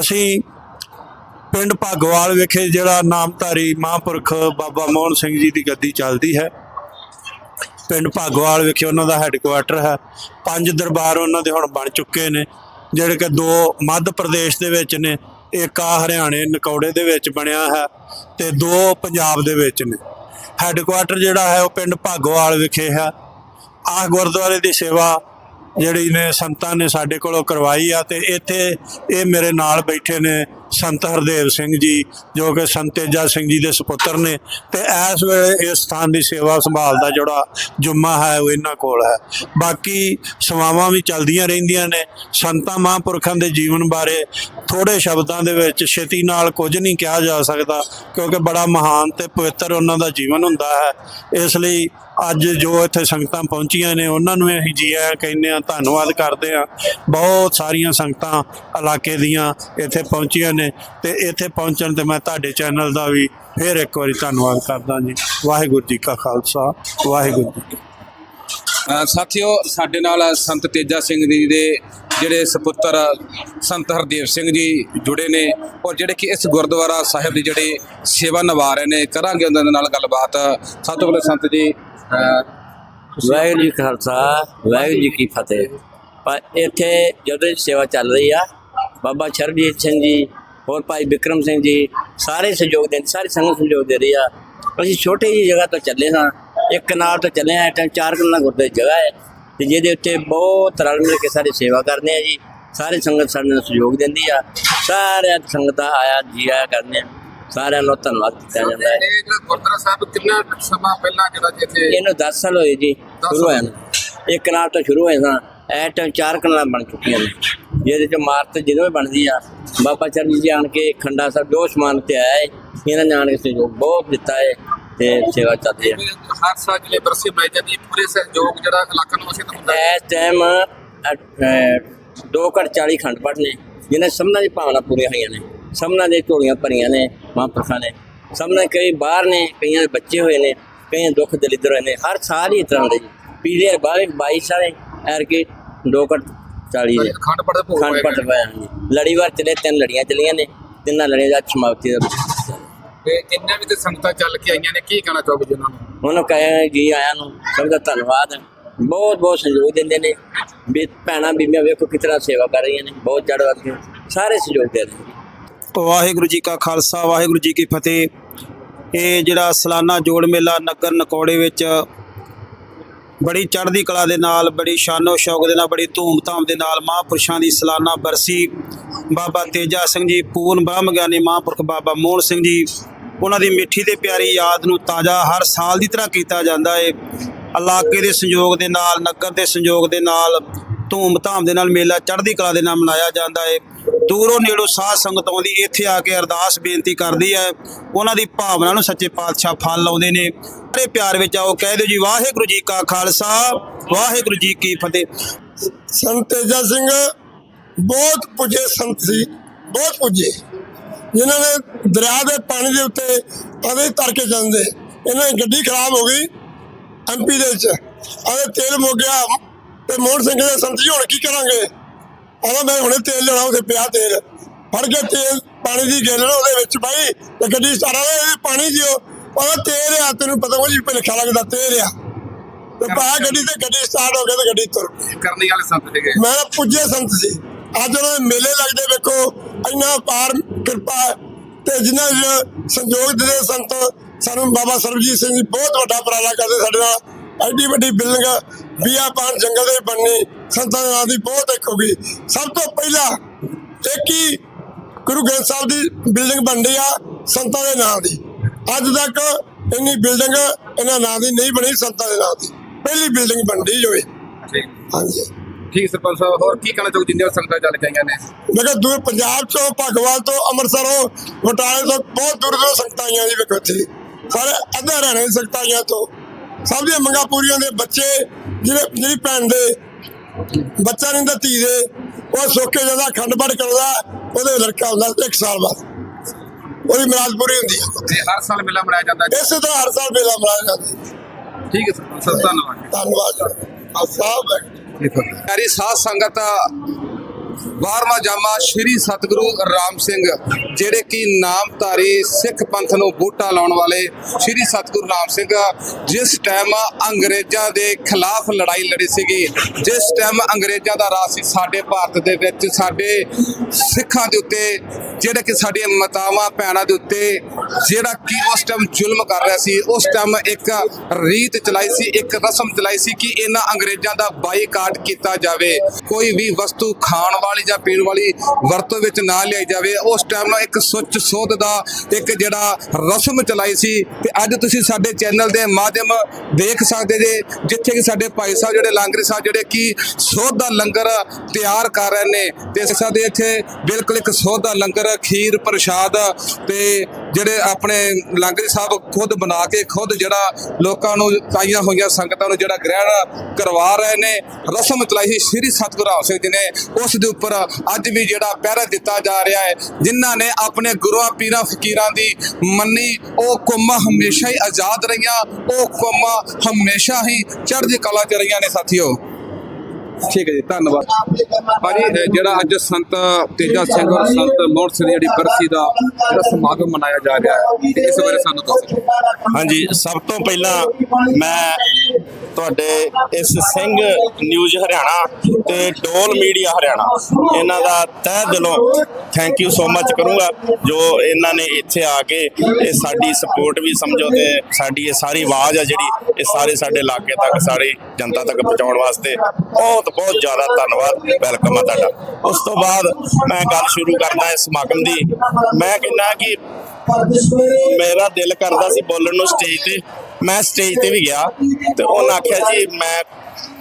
ਅਸੀਂ ਪਿੰਡ ਭਾਗਵਾਲ ਵਿਖੇ ਜਿਹੜਾ ਨਾਮਧਾਰੀ ਮਹਾਂਪੁਰਖ ਬਾਬਾ ਮੋਹਨ ਸਿੰਘ ਜੀ ਦੀ ਗੱਦੀ ਚੱਲਦੀ ਹੈ। ਪਿੰਡ ਭਾਗਵਾਲ ਵਿਖੇ ਉਹਨਾਂ ਦਾ ਹੈੱਡਕੁਆਟਰ ਹੈ। ਪੰਜ ਦਰਬਾਰ ਉਹਨਾਂ ਦੇ ਹੁਣ ਬਣ ਚੁੱਕੇ ਨੇ, ਜਿਹੜੇ ਕਿ ਦੋ ਮੱਧ ਪ੍ਰਦੇਸ਼ ਦੇ ਵਿੱਚ ਨੇ, ਇੱਕ ਆ ਹਰਿਆਣੇ ਨਕੌੜੇ ਦੇ ਵਿੱਚ ਬਣਿਆ ਹੈ ਤੇ ਦੋ ਪੰਜਾਬ ਦੇ ਵਿੱਚ ਨੇ। ਹੈੱਡਕੁਆਟਰ ਜਿਹੜਾ ਹੈ ਉਹ ਪਿੰਡ ਭਾਗਵਾਲ ਵਿਖੇ ਹੈ। ਆਹ ਗੁਰਦੁਆਰੇ ਦੀ ਸੇਵਾ ਜਿਹੜੀ ਨੇ ਸੰਤਾਂ ਨੇ ਸਾਡੇ ਕੋਲੋਂ ਕਰਵਾਈ ਆ ਤੇ ਇੱਥੇ ਇਹ ਮੇਰੇ ਨਾਲ ਬੈਠੇ ਨੇ ਸੰਤ ਹਰਦੇਵ ਸਿੰਘ ਜੀ, ਜੋ ਕਿ ਸੰਤ ਤੇਜਾ ਸਿੰਘ ਜੀ ਦੇ ਸੁਪੁੱਤਰ ਨੇ, ਤੇ ਇਸ ਵੇਲੇ ਇਸ ਸਥਾਨ ਦੀ ਸੇਵਾ ਸੰਭਾਲ ਦਾ ਜਿਹੜਾ ਜੁਮਾ ਹੈ, ਉਹ ਇਹਨਾਂ ਕੋਲ ਹੈ। ਬਾਕੀ ਸੇਵਾਵਾਂ ਵੀ ਚੱਲਦੀਆਂ ਰਹਿੰਦੀਆਂ ਨੇ। ਸੰਤਾਂ ਮਹਾਂਪੁਰਖਾਂ ਦੇ ਜੀਵਨ ਬਾਰੇ ਥੋੜੇ ਸ਼ਬਦਾਂ ਦੇ ਵਿੱਚ ਛੇਤੀ ਨਾਲ ਕੁਝ ਨਹੀਂ ਕਿਹਾ ਜਾ ਸਕਦਾ, ਕਿਉਂਕਿ ਬੜਾ ਮਹਾਨ ਤੇ ਪਵਿੱਤਰ ਉਹਨਾਂ ਦਾ ਜੀਵਨ ਹੁੰਦਾ ਹੈ। ਇਸ ਲਈ ਅੱਜ ਜੋ ਇੱਥੇ ਸੰਗਤਾਂ ਪਹੁੰਚੀਆਂ ਨੇ, ਉਹਨਾਂ ਨੂੰ ਅਸੀਂ ਜੀ ਆਇਆਂ ਕਹਿੰਦੇ ਆ ਧੰਨਵਾਦ ਕਰਦੇ ਆ ਬਹੁਤ ਸਾਰੀਆਂ ਸੰਗਤਾਂ ਇਲਾਕੇ ਦੀਆਂ ਇੱਥੇ ਪਹੁੰਚੀਆਂ ਨੇ। ਤੇ ਇੱਥੇ ਪਹੁੰਚਣ ਤੇ ਮੈਂ ਤੁਹਾਡੇ ਚੈਨਲ ਦਾ ਵੀ ਫਿਰ ਇੱਕ ਵਾਰੀ ਧੰਨਵਾਦ ਕਰਦਾ ਜੀ। ਵਾਹਿਗੁਰੂ ਜੀ ਕਾ ਖਾਲਸਾ ਵਾਹਿਗੁਰੂ ਜੀ ਕੀ ਸਾਥੀਓ ਸਾਡੇ ਨਾਲ ਸੰਤ ਤੇਜਾ ਸਿੰਘ ਜੀ ਦੇ ਜਿਹੜੇ ਸੁਪੁੱਤਰ ਸੰਤ ਹਰਦੇਵ ਸਿੰਘ ਜੀ ਜੁੜੇ ਨੇ ਔਰ ਜਿਹੜੇ ਕਿ ਇਸ ਗੁਰਦੁਆਰਾ ਸਾਹਿਬ ਦੀ ਜਿਹੜੀ ਸੇਵਾ ਨਿਭਾ ਰਹੇ ਨੇ ਕਰਾਂਗੇ ਉਹਨਾਂ ਦੇ ਨਾਲ ਗੱਲਬਾਤ। ਸਭ ਤੋਂ ਪਹਿਲਾਂ ਸੰਤ ਜੀ ਵਾਹਿਗੁਰੂ ਜੀ ਕਾ ਖਾਲਸਾ ਵਾਹਿਗੁਰੂ ਜੀ ਕੀ ਫਤਿਹ। ਪਰ ਇੱਥੇ ਜਦੋਂ ਸੇਵਾ ਚੱਲ ਰਹੀ ਆ ਬਾਬਾ ਸ਼ਰਬਜੀਤ ਸਿੰਘ ਜੀ ਹੋਰ ਭਾਈ ਵਿਕਰਮ ਸਿੰਘ ਜੀ ਸਾਰੇ ਸਹਿਯੋਗ ਦੇ ਸਾਰੇ ਸੰਗਤ ਸਹਿਯੋਗ ਦੇ ਰਹੀ ਆ। ਅਸੀਂ ਛੋਟੀ ਜਿਹੀ ਜਗ੍ਹਾ ਤੋਂ ਚੱਲੇ ਹਾਂ ਇੱਕ ਨਾਲ ਤੋਂ ਚੱਲੇ ਆ ਟਾਈਮ ਚਾਰ ਕਿਲੋਮੀਟਰ ਗੁਰਦੇ ਜਗ੍ਹਾ ਹੈ ਤੇ ਜਿਹਦੇ ਉੱਤੇ ਬਹੁਤ ਰਲ ਮਿਲ ਕੇ ਸਾਰੇ ਸੇਵਾ ਕਰਦੇ ਆ ਜੀ। ਸਾਰੇ ਸੰਗਤ ਸਾਡੇ ਨੂੰ ਸਹਿਯੋਗ ਦਿੰਦੀ ਆ। ਸਾਰਿਆਂ ਸੰਗਤਾਂ ਆਇਆ ਜੀ ਆਇਆ ਕਰਦੇ ਆ। ਸਾਰਿਆਂ ਨੂੰ ਧੰਨਵਾਦ ਕੀਤਾ ਜਾਂਦਾ ਹੈ। ਇਹ ਜਿਹੜਾ ਗੁਰਦੁਆਰਾ ਸਾਹਿਬ ਕਿੰਨਾ ਸਮਾਂ ਪਹਿਲਾਂ ਜਿਹੜਾ ਜਿੱਥੇ ਇਹਨੂੰ 10 ਸਾਲ ਹੋਏ ਜੀ ਸ਼ੁਰੂ ਹੋਇਆ ਨੂੰ। ਇੱਕ ਕਨਾਲ ਤੋਂ ਸ਼ੁਰੂ ਹੋਏ ਸਾਂ। ਐ ਟਾਈਮ ਚਾਰ ਕਨਾਲਾਂ ਬਣ ਚੁੱਕੀਆਂ ਨੇ। ਜਿਹਦੇ ਚ ਮਾਰਤ ਜਦੋਂ ਬਣਦੀ ਆ ਬਾਬਾ ਚਰਨ ਜੀ ਆਣ ਕੇ ਖੰਡਾ ਸਾਹਿਬ ਜੋ ਸਮਾਨ ਤੇ ਆਇਆ ਹੈ ਇਹਨਾਂ ਨੇ ਆਣ ਕੇ ਸਹਿਯੋਗ ਬਹੁਤ ਦਿੱਤਾ ਹੈ ਤੇ ਸੇਵਾ ਚੱਲਦੀ ਹੈ ਹਰ ਸਾਲ ਜਿਹੜੇ ਬਰਸੀ ਬਣਾਈ ਜਾਂਦੀ ਹੈ, ਪੂਰੇ ਸਹਿਯੋਗ ਜਿਹੜਾ ਇਲਾਕਾ ਨਿਵਾਸੀ ਦਾ ਹੁੰਦਾ ਹੈ। ਇਸ ਟਾਈਮ ਦੋ ਘੜ 40 ਖੰਡ ਪਾਠ ਨੇ ਜਿਨ੍ਹਾਂ ਸਭਨਾਂ ਦੀ ਭਾਵਨਾ ਪੂਰੀਆਂ ਹੋਈਆਂ ਨੇ ਸਭਨਾਂ ਦੇ ਝੋਲੀਆਂ ਭਰੀਆਂ ਨੇ ਮਹਾਂਪੁਰਖਾਂ ਨੇ ਸਭਨਾਂ ਕਈ ਬਾਹਰ ਨੇ ਕਈਆਂ ਦੇ ਬੱਚੇ ਹੋਏ ਨੇ ਕਈਆਂ ਦੁੱਖ ਦਲਿੱਦਰ ਹੋਏ ਨੇ ਹਰ ਸਾਲ ਹੀ ਇਸ ਤਰ੍ਹਾਂ ਦੇ ਜੀ। ਪਿਛਲੇ ਬਾਰੇ 22 ਸਾਲੇ ਐਰ ਕੇ ਦੋ ਘੜ 40 ਦੇ। ਖੰਡ ਪੜਦੇ ਭੋਗ ਖੰਡ ਪਾਠ ਹੋਏਗਾ। ਪਾਇਆ ਜੀ ਲੜੀਵਾਰ ਚਲੇ ਤਿੰਨ ਲੜੀਆਂ ਚਲੀਆਂ ਨੇ ਤਿੰਨਾਂ ਲੜੀਆਂ ਦਾ ਸਮਾਪਤੀ ਦਾ ਤੇ ਜਿੰਨੇ ਵੀ ਤੇ ਸੰਗਤਾਂ ਚੱਲ ਕੇ ਆਈਆਂ ਨੇ ਕੀ ਕਹਿਣਾ ਚਾਹੋਗੇ ਜੀ ਉਹਨਾਂ ਨੂੰ? ਉਹਨੂੰ ਕਹੇ ਜੀ ਆਇਆਂ ਨੂੰ ਸਭ ਦਾ ਧੰਨਵਾਦ। ਬਹੁਤ ਬਹੁਤ ਸਹਿਯੋਗ ਦਿੰਦੇ ਨੇ। ਵੀ ਭੈਣਾਂ ਬੀਬੀਆਂ ਵੇਖੋ ਕਿਤਨਾ ਸੇਵਾ ਕਰ ਰਹੀਆਂ ਨੇ ਬਹੁਤ ਚੜ੍ਹ ਵੱਧ ਸਾਰੇ ਸਹਿਯੋਗ ਦੇ ਰਹੇ ਵਾਹਿਗੁਰੂ ਜੀ ਕਾ ਖਾਲਸਾ ਵਾਹਿਗੁਰੂ ਜੀ ਕੀ ਫਤਿਹ। ਇਹ ਜਿਹੜਾ ਸਾਲਾਨਾ ਜੋੜ ਮੇਲਾ ਨਗਰ ਨਕੋੜੇ ਵਿੱਚ ਬੜੀ ਚੜ੍ਹਦੀ ਕਲਾ ਦੇ ਨਾਲ, ਬੜੀ ਸ਼ਾਨੋ ਸ਼ੌਕ ਦੇ ਨਾਲ, ਬੜੀ ਧੂਮ-ਧਾਮ ਦੇ ਨਾਲ ਮਹਾਂਪੁਰਸ਼ਾਂ ਦੀ ਸਾਲਾਨਾ ਬਰਸੀ। ਬਾਬਾ ਤੇਜਾ ਸਿੰਘ ਜੀ, ਪੂਰਨ ਬ੍ਰਹਮ ਗਿਆਨੀ ਮਹਾਂਪੁਰਖ ਬਾਬਾ ਮੋਹਨ ਸਿੰਘ ਜੀ, ਉਹਨਾਂ ਦੀ ਮਿੱਠੀ ਤੇ ਪਿਆਰੀ ਯਾਦ ਨੂੰ ਤਾਜ਼ਾ ਹਰ ਸਾਲ ਦੀ ਤਰ੍ਹਾਂ ਕੀਤਾ ਜਾਂਦਾ ਏ। ਇਲਾਕੇ ਦੇ ਸੰਯੋਗ ਦੇ ਨਾਲ, ਨਗਰ ਦੇ ਸੰਯੋਗ ਦੇ ਨਾਲ ਧੂਮ-ਧਾਮ ਦੇ ਨਾਲ ਮੇਲਾ, ਚੜ੍ਹਦੀ ਕਲਾ ਦੇ ਨਾਲ ਮਨਾਇਆ ਜਾਂਦਾ ਹੈ ਦੂਰੋਂ ਨੇੜੋਂ ਸਾਧ ਸੰਗਤ ਆਉਂਦੀ, ਇੱਥੇ ਆ ਕੇ ਅਰਦਾਸ ਬੇਨਤੀ ਕਰਦੀ ਹੈ ਉਹਨਾਂ ਦੀ ਭਾਵਨਾ ਨੂੰ ਸੱਚੇ ਪਾਤਸ਼ਾਹ ਫਲ ਲਾਉਂਦੇ ਨੇ। ਸਾਰੇ ਪਿਆਰ ਵਿੱਚ ਆਓ, ਕਹਿ ਦਿਓ ਜੀ, ਵਾਹਿਗੁਰੂ ਜੀ ਕਾ ਖਾਲਸਾ, ਵਾਹਿਗੁਰੂ ਜੀ ਕੀ ਫਤਿਹ। ਸੰਤ ਤੇਜਾ ਸਿੰਘ, ਬਹੁਤ ਪੁੱਜੇ ਸੰਤ ਸੀ, ਬਹੁਤ ਪੁੱਜੇ। ਜਿਨ੍ਹਾਂ ਨੇ ਦਰਿਆ ਦੇ ਪਾਣੀ ਦੇ ਉੱਤੇ ਪਵੇ ਤਰ ਕੇ ਜਾਂਦੇ। ਇਹਨਾਂ ਦੀ ਗੱਡੀ ਖਰਾਬ ਹੋ ਗਈ ਐਮਪੀ ਦੇ ਵਿੱਚ। ਆਵੇ ਤੇਲ ਮੁੱਕ ਗਿਆ ਤੇ ਮੋਹਨ ਸਿੰਘ ਦੇ ਸੰਤ ਜੀ ਹੁਣ ਕੀ ਕਰਾਂਗੇ? ਆਵਾ ਮੈਂ ਹੁਣੇ ਤੇਲ ਲੈਣਾ ਉੱਥੇ ਪਿਆ ਤੇਲ। ਫੜ ਕੇ ਤੇਲ ਪਾਣੀ ਦੀ ਗੇਲਣ ਉਹਦੇ ਵਿੱਚ ਬਾਈ ਤੇ ਗੱਡੀ ਸਾਰਾ ਇਹ ਪਾਣੀ ਦਿਓ। ਉਹ ਤੇਲ ਆ ਤੈਨੂੰ ਪਤਾ ਉਹ ਜੀ ਭਲੇਖਾ ਲੱਗਦਾ ਤੇਲ ਆ। ਤੇ ਪਾ ਗੱਡੀ ਤੇ ਗੱਡੀ ਸਟਾਰਟ ਹੋ ਗਈ ਤੇ ਗੱਡੀ ਤੁਰ ਪਈ। ਕਰਨੀ ਵਾਲੇ ਸੰਤ ਸੀਗੇ। ਮੈਂ ਪੁੱਜੇ ਸੰਤ ਸੀ ਅੱਜ ਉਹਨਾਂ ਦੇ ਮੇਲੇ ਲੱਗਦੇ ਵੇਖੋ ਇੰਨਾ ਪਾਰ ਕਿਰਪਾ ਤੇ ਜਿਨ੍ਹਾਂ ਸੰਯੋਗ ਦੇ ਸੰਤ ਸਾਨੂੰ ਬਾਬਾ ਸਰਬਜੀਤ ਸਿੰਘ ਜੀ ਬਹੁਤ ਵੱਡਾ ਉਪਰਾਲਾ ਕਰਦੇ ਸਾਡੇ ਨਾਲ। ਐਡੀ ਵੱਡੀ ਬਿਲਡਿੰਗ ਬੀਆ ਪਾਨ ਜੰਗਲ ਦੇ ਬਣਨੀ ਸੰਤਾਂ ਦੇ ਨਾਂ ਦੀ ਬਹੁਤ ਗਈ। ਸਭ ਤੋਂ ਪਹਿਲਾਂ ਇੱਕ ਹੀ ਗੁਰੂ ਗ੍ਰੰਥ ਸਾਹਿਬ ਦੀ ਬਿਲਡਿੰਗ ਬਣਦੀ ਆ ਸੰਤਾਂ ਦੇ ਨਾਂ ਦੀ। ਅੱਜ ਤੱਕ ਇੰਨੀ ਬਿਲਡਿੰਗ ਇਹਨਾਂ ਨਾਂ ਦੀ ਨਹੀਂ ਬਣੀ ਸੰਤਾਂ ਦੇ ਨਾਂ ਦੀ। ਪਹਿਲੀ ਬਿਲਡਿੰਗ ਬਣਦੀ ਹੋਵੇ ਠੀਕ। ਹਾਂਜੀ। ਠੀਕ ਸਰਪੰਚ ਸਾਹਿਬ ਹੋਰ ਕੀ ਕਹਿਣਾ ਚਾਹੋਗੇ ਜਿੰਨੀਆਂ ਸੰਗਤਾਂ ਚੱਲ ਕੇ ਆਈਆਂ ਨੇ? ਮੈਂ ਕਿਹਾ ਦੂਰ ਪੰਜਾਬ ਚੋਂ ਭਗਵਾਨ ਤੋਂ ਅੰਮ੍ਰਿਤਸਰੋਂ ਬਟਾਲੇ ਤੋਂ ਬਹੁਤ ਦੂਰ ਦੂਰ ਸੰਗਤਾਂ ਆਈਆਂ ਜੀ ਵੇਖੋ ਇੱਥੇ। ਸਾਰੇ ਅੱਧਾ ਦੀ ਸੰਗਤਾਂ ਆਈਆਂ ਤੋਂ ਸਭ ਦੀਆਂ ਮੰਗਾਂ ਪੂਰੀਆਂ ਦੇ ਬੱਚੇ ਜਿਹੜੇ ਜਿਹੜੀ ਭੈਣ ਦੇ ਬੱਚਾ ਨਹੀਂ ਦਾ ਧੀ ਦੇ ਉਹ ਸੋਕੇ ਜਾਂਦਾ ਅਖੰਡ ਪਾਠ ਕਰਦਾ ਉਹਦੇ ਲੜਕਾ ਹੁੰਦਾ ਇੱਕ ਸਾਲ ਬਾਅਦ। ਉਹਦੀ ਮਰਾਦ ਪੂਰੀ ਹੁੰਦੀ ਹੈ ਤੇ ਹਰ ਸਾਲ ਮੇਲਾ ਮਨਾਇਆ ਜਾਂਦਾ ਹੈ ਇਸੇ ਤਰ੍ਹਾਂ ਹਰ ਸਾਲ ਮੇਲਾ ਮਨਾਇਆ ਜਾਂਦਾ। ਹੈ। ਠੀਕ ਹੈ ਸਾਹਿਬ ਧੰਨਵਾਦ। ਧੰਨਵਾਦ ਆ ਸਾਹਿਬ ਪਿਆਰੀ ਸਾਧ ਸੰਗਤ 12ਵਾਂ ਜਾਮਾ ਸ਼੍ਰੀ ਸਤਿਗੁਰੂ ਰਾਮ ਸਿੰਘ, ਜਿਹੜੇ ਕਿ ਨਾਮਧਾਰੀ ਸਿੱਖ ਪੰਥ ਨੂੰ ਬੂਟਾ ਲਾਉਣ ਵਾਲੇ ਸ਼੍ਰੀ ਸਤਿਗੁਰੂ ਰਾਮ ਸਿੰਘ, ਜਿਸ ਟਾਈਮ ਅੰਗਰੇਜ਼ਾਂ ਦੇ ਖਿਲਾਫ ਲੜਾਈ ਲੜੀ ਸੀਗੀ, ਜਿਸ ਟਾਈਮ ਅੰਗਰੇਜ਼ਾਂ ਦਾ ਰਾਜ ਸੀ ਸਾਡੇ ਭਾਰਤ ਦੇ ਵਿੱਚ, ਸਾਡੇ ਸਿੱਖਾਂ ਦੇ ਉੱਤੇ, ਜਿਹੜੇ ਕਿ ਸਾਡੀਆਂ ਮਾਤਾਵਾਂ, ਭੈਣਾਂ ਦੇ ਉੱਤੇ ਜਿਹੜਾ ਕਿ ਉਸ ਟਾਈਮ ਜ਼ੁਲਮ ਕਰ ਰਿਹਾ ਸੀ, ਉਸ ਟਾਈਮ ਇੱਕ ਰੀਤ ਚਲਾਈ ਸੀ, ਇੱਕ ਰਸਮ ਚਲਾਈ ਸੀ ਕਿ ਇਹਨਾਂ ਅੰਗਰੇਜ਼ਾਂ ਦਾ ਬਾਈਕਾਟ ਕੀਤਾ ਜਾਵੇ। ਕੋਈ ਵੀ ਵਸਤੂ ਖਾਣ ਵਾਲੀ ਜਾਂ ਪੀਣ ਵਾਲੀ ਵਰਤੋਂ ਵਿੱਚ ਨਾ ਲਿਆਈ ਜਾਵੇ, ਉਸ ਟਾਈਮ ਇੱਕ ਸੁੱਚ ਸੋਧ ਦਾ ਇੱਕ ਜਿਹੜਾ ਰਸਮ ਚਲਾਈ ਸੀ ਤੇ ਅੱਜ ਤੁਸੀਂ ਸਾਡੇ ਚੈਨਲ ਦੇ ਮਾਧਿਅਮ ਦੇਖ ਸਕਦੇ ਜੇ, ਜਿੱਥੇ ਕਿ ਸਾਡੇ ਭਾਈ ਸਾਹਿਬ ਜਿਹੜੇ ਲਾਂਗਰੀ ਸਾਹਿਬ ਜਿਹੜੇ ਕਿ ਸੋਧ ਦਾ ਲੰਗਰ ਤਿਆਰ ਕਰ ਰਹੇ ਨੇ, ਤੇ ਸਾਡੇ ਇੱਥੇ ਬਿਲਕੁਲ ਇੱਕ ਸੋਧ ਦਾ ਲੰਗਰ ਖੀਰ ਪ੍ਰਸ਼ਾਦ ਤੇ ਜਿਹੜੇ ਆਪਣੇ ਲਾਂਗਰੀ ਸਾਹਿਬ ਖੁਦ ਬਣਾ ਕੇ ਖੁਦ ਜਿਹੜਾ ਲੋਕਾਂ ਨੂੰ ਆਈਆਂ ਹੋਈਆਂ ਸੰਗਤਾਂ ਨੂੰ ਜਿਹੜਾ ਗ੍ਰਹਿਣ ਕਰਵਾ ਰਹੇ ਨੇ, ਰਸਮ ਚਲਾਈ ਸੀ ਸ੍ਰੀ ਸਤਿਗੁਰੂ ਰਾਮ ਸਿੰਘ ਜੀ ਨੇ, ਉਸ ਦੇ ਉੱਪਰ ਅੱਜ ਵੀ ਜਿਹੜਾ ਪਹਿਰਾ ਦਿੱਤਾ ਜਾ ਰਿਹਾ ਹੈ, ਜਿਨ੍ਹਾਂ ਨੇ ਆਪਣੇ ਗੁਰੂਆਂ, ਪੀਰਾਂ, ਫਕੀਰਾਂ ਦੀ ਮੰਨੀ, ਉਹ ਕੌਮਾਂ ਹਮੇਸ਼ਾ ਹੀ ਆਜ਼ਾਦ ਰਹੀਆਂ, ਉਹ ਕੌਮਾਂ ਹਮੇਸ਼ਾ ਹੀ ਚੜ੍ਹਦੀ ਕਲਾ ਚ ਰਹੀਆਂ ਨੇ ਸਾਥੀਓ। ਠੀਕ ਹੈ ਜੀ, ਧੰਨਵਾਦ। ਭਾਜੀ, ਇਹ ਜਿਹੜਾ ਅੱਜ ਸੰਤ ਤੇਜਾ ਸਿੰਘ ਔਰ ਸੰਤ ਮੋਹਨ ਸਿੰਘ ਦੀ ਜਿਹੜੀ ਬਰਸੀ ਦਾ ਜਿਹੜਾ ਸਮਾਗਮ ਮਨਾਇਆ ਜਾ ਰਿਹਾ ਹੈ, ਤੇ ਇਸ ਬਾਰੇ ਸਾਨੂੰ ਦੱਸੋ। ਹਾਂਜੀ, ਸਭ ਤੋਂ ਪਹਿਲਾਂ ਮੈਂ ਤੁਹਾਡੇ ਇਸ ਸਿੰਘ ਨਿਊਜ਼ ਹਰਿਆਣਾ ਤੇ ਡੋਲ ਮੀਡੀਆ ਹਰਿਆਣਾ, ਇਹਨਾਂ ਦਾ ਤਹਿ ਦਿਲੋਂ ਥੈਂਕ ਯੂ ਸੋ ਮੱਚ ਕਰੂੰਗਾ, ਜੋ ਇਹਨਾਂ ਨੇ ਇੱਥੇ ਆ ਕੇ ਇਹ ਸਾਡੀ ਸਪੋਰਟ ਵੀ ਸਮਝੋ ਤੇ ਸਾਡੀ ਇਹ ਸਾਰੀ ਆਵਾਜ਼ ਆ ਜਿਹੜੀ, ਇਹ ਸਾਰੇ ਸਾਡੇ ਇਲਾਕੇ ਤੱਕ, ਸਾਰੀ ਜਨਤਾ ਤੱਕ ਪਹੁੰਚਾਉਣ ਵਾਸਤੇ, ਬਹੁਤ ਬਹੁਤ ਜ਼ਿਆਦਾ ਧੰਨਵਾਦ ਵੈਲਕਮ ਆ ਤੁਹਾਡਾ। ਉਸ ਤੋਂ ਬਾਅਦ ਮੈਂ ਗੱਲ ਸ਼ੁਰੂ ਕਰਦਾ ਇਸ ਸਮਾਗਮ ਦੀ। ਮੈਂ ਕਹਿੰਦਾ ਕਿ ਮੇਰਾ ਦਿਲ ਕਰਦਾ ਸੀ ਬੋਲਣ ਨੂੰ ਸਟੇਜ ਤੇ। ਮੈਂ ਸਟੇਜ ਤੇ ਵੀ ਗਿਆ ਤੇ ਉਹਨਾਂ ਆਖਿਆ ਜੀ, ਮੈਂ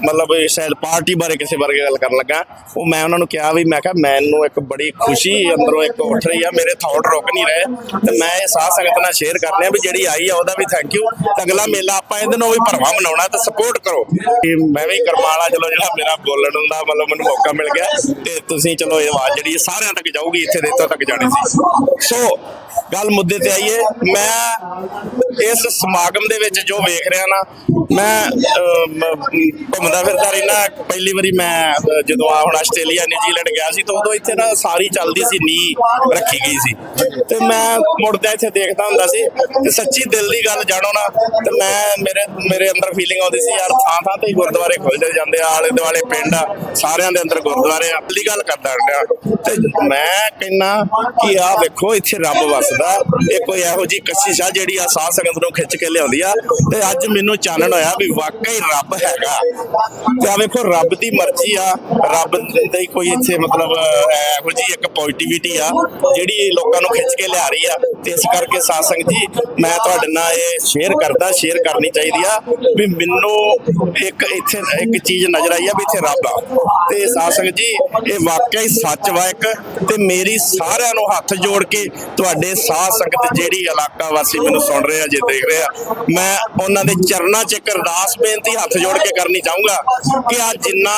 ਮਤਲਬ ਸ਼ਾਇਦ ਪਾਰਟੀ ਬਾਰੇ ਕਿਸੇ ਬਾਰੇ ਗੱਲ ਕਰਨ ਲੱਗਾ। ਉਹ ਮੈਂ ਉਹਨਾਂ ਨੂੰ ਕਿਹਾ ਵੀ ਮੈਂ ਕਿਹਾ ਮੈਨੂੰ ਇੱਕ ਬੜੀ ਖੁਸ਼ੀ ਅੰਦਰੋਂ ਇੱਕ ਉੱਠ ਰਹੀ ਆ ਮੇਰੇ ਥਾਟ ਰੁਕ ਨਹੀਂ ਰਹੇ। ਤੇ ਮੈਂ ਇਹ ਸਾਹ ਸੰਗਤ ਨਾਲ ਸ਼ੇਅਰ ਕਰਨੇ ਆ ਵੀ ਜਿਹੜੀ ਆਈ ਆ ਉਹਦਾ ਵੀ ਥੈਂਕ ਯੂ ਅਗਲਾ ਮੇਲਾ ਆਪਾਂ ਇਹਦੇ ਨੂੰ ਵੀ ਭਰਵਾ ਮਨਾਉਣਾ ਤੇ ਸਪੋਰਟ ਕਰੋ। ਮੈਂ ਵੀ ਕਰਮਾਲਾ ਚਲੋ ਜਿਹੜਾ ਮੇਰਾ ਬੋਲਣ ਦਾ ਮਤਲਬ ਮੈਨੂੰ ਮੌਕਾ ਮਿਲ ਗਿਆ ਤੇ ਤੁਸੀਂ ਚਲੋ ਇਹ ਆਵਾਜ਼ ਜਿਹੜੀ ਸਾਰਿਆਂ ਤੱਕ ਜਾਊਗੀ ਇੱਥੇ ਦੇ ਇੱਥੋਂ ਤੱਕ ਜਾਣੀ ਸੀ। ਸੋ ਗੱਲ ਮੁੱਦੇ ਤੇ ਆਈਏ। ਮੈਂ ਇਸ ਸਮਾਗਮ ਦੇ ਵਿੱਚ ਜੋ ਵੇਖ ਰਿਹਾ ਨਾ ਮੈਂ ਅਹ, ਮ- ਘੁੰਮਦਾ ਫਿਰਦਾ ਰਹਿਣਾ ਪਹਿਲੀ ਵਾਰੀ ਮੈਂ ਜਦੋਂ ਆ ਹੁਣ ਆਸਟ੍ਰੇਲੀਆ, ਨਿਊਜ਼ੀਲੈਂਡ ਗਿਆ ਸੀ, ਤਾਂ ਉਦੋਂ ਇੱਥੇ ਨਾ ਸਾਰੀ ਚੱਲਦੀ ਸੀ ਨੀ ਰੱਖੀ ਗਈ ਸੀ। ਤੇ ਮੈਂ ਮੁੜਦਾ ਇੱਥੇ ਦੇਖਦਾ ਹੁੰਦਾ ਸੀ, ਤੇ ਸੱਚੀ ਦਿਲ ਦੀ ਗੱਲ ਜਾਣੋ ਨਾ, ਤੇ ਮੈਂ ਮੇਰੇ ਮੇਰੇ ਅੰਦਰ ਫੀਲਿੰਗ ਆਉਂਦੀ ਸੀ, ਯਾਰ ਥਾਂ ਥਾਂ ਤੇ ਗੁਰਦੁਆਰੇ ਖੁੱਲਦੇ ਜਾਂਦੇ ਆ, ਆਲੇ ਦੁਆਲੇ ਪਿੰਡ ਆ, ਸਾਰਿਆਂ ਦੇ ਅੰਦਰ ਗੁਰਦੁਆਰੇ ਆ ਅਗਲੀ ਗੱਲ ਕਰਦਾ ਰਿਹਾ ਤੇ ਮੈਂ ਕਹਿੰਨਾ ਕਿ ਆ ਵੇਖੋ, ਇੱਥੇ ਰੱਬ ਵਸਦਾ, ਇਹ ਕੋਈ ਇਹੋ ਜੀ ਕਸ਼ਿਸ਼ ਆ ਜਿਹੜੀ ਆ ਸਾਧ ਸੰਗਤ ਨੂੰ ਖਿੱਚ ਕੇ ਲਿਆਉਂਦੀ ਆ, ਤੇ ਅੱਜ ਮੈਨੂੰ ਚਾਨਣ ਹੋਇਆ ਵੀ ਵਾਕਈ ਰੱਬ ਹੈਗਾ। ਤੇ ਆ ਵੇਖੋ, ਰੱਬ ਦੀ ਮਰਜ਼ੀ ਆ। ਰੱਬ ਦੀ ਕੋਈ ਇੱਥੇ ਮਤਲਬ ਇਹੋ ਜੀ ਇੱਕ ਪੋਜ਼ਿਟਿਵਿਟੀ ਆ, ਜਿਹੜੀ ਲੋਕਾਂ ਨੂੰ ਖਿੱਚ ਕੇ ਲਿਆ ਰਹੀ ਆ। ਤੇ ਇਸ ਕਰਕੇ ਸਾਧ ਸੰਗਤ ਜੀ, ਮੈਂ ਤੁਹਾਡੇ ਨਾਲ ਇਹ ਸ਼ੇਅਰ ਕਰਦਾ ਸ਼ੇਅਰ ਕਰਨੀ ਚਾਹੀਦੀ ਆ ਵੀ ਮੈਨੂੰ ਇੱਕ ਇੱਥੇ, ਇੱਕ ਚੀਜ਼ ਨਜ਼ਰ ਆਈ ਆ ਵੀ ਇੱਥੇ ਰੱਬ ਆ। ਤੇ ਸਾਧ ਸੰਗਤ ਜੀ, ਇਹ ਵਾਕਿਆ ਹੀ ਸੱਚ ਵਾ ਇੱਕ। ਤੇ ਮੇਰੀ ਸਾਰਿਆਂ ਨੂੰ ਹੱਥ ਜੋੜ ਕੇ ਤੁਹਾਡੇ ਸਾਧ ਸੰਗਤ ਜਿਹੜੀ ਇਲਾਕਾ ਵਾਸੀ ਮੈਨੂੰ ਸੁਣ ਰਹੇ ਆ, ਜੇ ਦੇਖ ਰਹੇ ਆ, ਮੈਂ ਉਹਨਾਂ ਦੇ ਚਰਨਾਂ 'ਚ ਇੱਕ ਅਰਦਾਸ ਬੇਨਤੀ ਹੱਥ ਜੋੜ ਕੇ ਕਰਨੀ ਚਾਹੂੰਗਾ। ਕਿ ਆ ਜਿੰਨਾ